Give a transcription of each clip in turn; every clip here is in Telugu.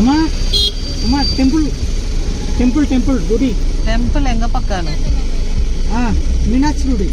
అమ్మా అమ్మా టెంపుల్ టెంపుల్ టెంపుల్ గుడి టెంపుల్ ఎంగ పక్కన ఆ, మీనాక్షి గుడి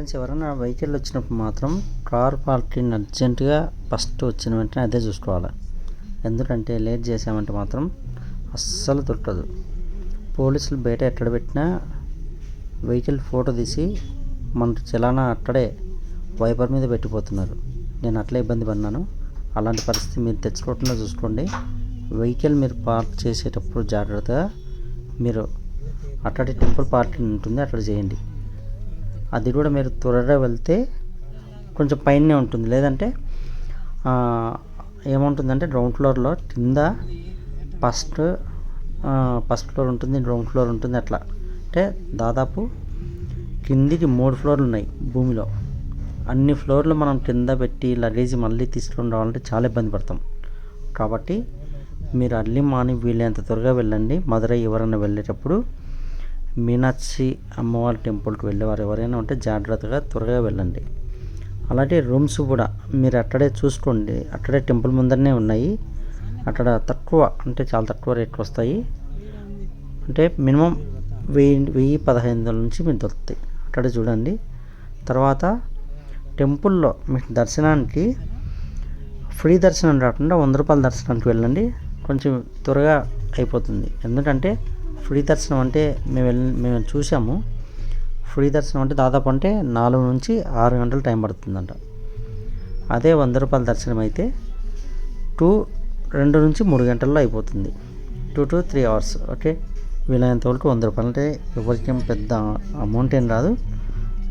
ఫ్రెండ్స్ ఎవరైనా వెహికల్ వచ్చినప్పుడు మాత్రం కార్ పార్కింగ్ అర్జెంటుగా ఫస్ట్ వచ్చిన వెంటనే అదే చూసుకోవాలి. ఎందుకంటే లేట్ చేసామంటే మాత్రం అస్సలు దొరకదు. పోలీసులు బయట ఎక్కడ పెట్టినా వెహికల్ ఫోటో తీసి మన చలానా అక్కడే వైపర్ మీద పెట్టిపోతున్నారు. నేను అట్లే ఇబ్బంది పడినాను అలాంటి పరిస్థితి మీరు తెచ్చుకోకుండా చూసుకోండి. వెహికల్ మీరు పార్క్ చేసేటప్పుడు జాగ్రత్తగా మీరు అక్కడి టెంపుల్ పార్కింగ్ ఉంటుంది అక్కడ చేయండి. అది కూడా మీరు త్వరగా వెళ్తే కొంచెం పైనే ఉంటుంది. లేదంటే ఏముంటుందంటే గ్రౌండ్ ఫ్లోర్లో కింద ఫస్ట్ ఫస్ట్ ఫ్లోర్ ఉంటుంది గ్రౌండ్ ఫ్లోర్ ఉంటుంది అట్లా. అంటే దాదాపు కిందికి మూడు ఫ్లోర్లు ఉన్నాయి భూమిలో. అన్ని ఫ్లోర్లు మనం కింద పెట్టి లగేజ్ మళ్ళీ తీసుకొని రావాలంటే చాలా ఇబ్బంది పడతాం. కాబట్టి మీరు అర్లీ మార్నింగ్ వీలైనంత త్వరగా వెళ్ళండి. మధురై ఎవరైనా వెళ్ళేటప్పుడు మీనాక్షి అమ్మవారి టెంపుల్కి వెళ్ళేవారు. ఎవరైనా ఉంటే జాగ్రత్తగా త్వరగా వెళ్ళండి. అలాగే రూమ్స్ కూడా మీరు అక్కడే చూసుకోండి. అక్కడే టెంపుల్ ముందరనే ఉన్నాయి. అక్కడ తక్కువ అంటే చాలా తక్కువ రేట్లు వస్తాయి. అంటే మినిమం వెయ్యి వెయ్యి పదహైదు వందల నుంచి మీరు దొరుకుతాయి. అక్కడే చూడండి. తర్వాత టెంపుల్లో మీకు దర్శనానికి ఫ్రీ దర్శనం రాకుండా వంద రూపాయల దర్శనానికి వెళ్ళండి. కొంచెం త్వరగా అయిపోతుంది. ఎందుకంటే ఫ్రీ దర్శనం అంటే మేము వెళ్ళి మేము చూసాము. ఫ్రీ దర్శనం అంటే దాదాపు అంటే నాలుగు నుంచి ఆరు గంటలు టైం పడుతుందంట. అదే వంద రూపాయల దర్శనం అయితే టూ రెండు నుంచి మూడు గంటల్లో అయిపోతుంది. Two to three hours okay? వీలైనంత వరకు వంద రూపాయలు అంటే ఎవరికేం పెద్ద అమౌంట్ ఏం రాదు.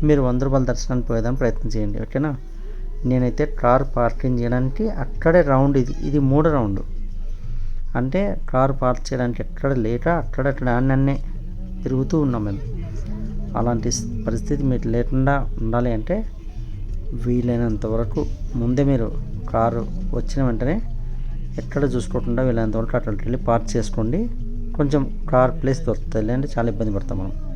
మీరు వంద రూపాయల దర్శనానికి పోయేదానికి ప్రయత్నం చేయండి ఓకేనా? నేనైతే కార్ పార్కింగ్ చేయడానికి అక్కడే రౌండ్ ఇది ఇది మూడు రౌండ్. అంటే కారు పార్క్ చేయడానికి ఎక్కడ లేక అక్కడ అన్నే తిరుగుతూ ఉన్నాం మేము. అలాంటి పరిస్థితి మీకు లేకుండా ఉండాలి అంటే వీలైనంత వరకు ముందే మీరు కారు వచ్చిన వెంటనే ఎక్కడ చూసుకోకుండా వీలైనంత వరకు అక్కడికి వెళ్ళి పార్క్ చేసుకోండి. కొంచెం కార్ ప్లేస్ దొరుకుతుంది లేదంటే చాలా ఇబ్బంది పడతాం మనం.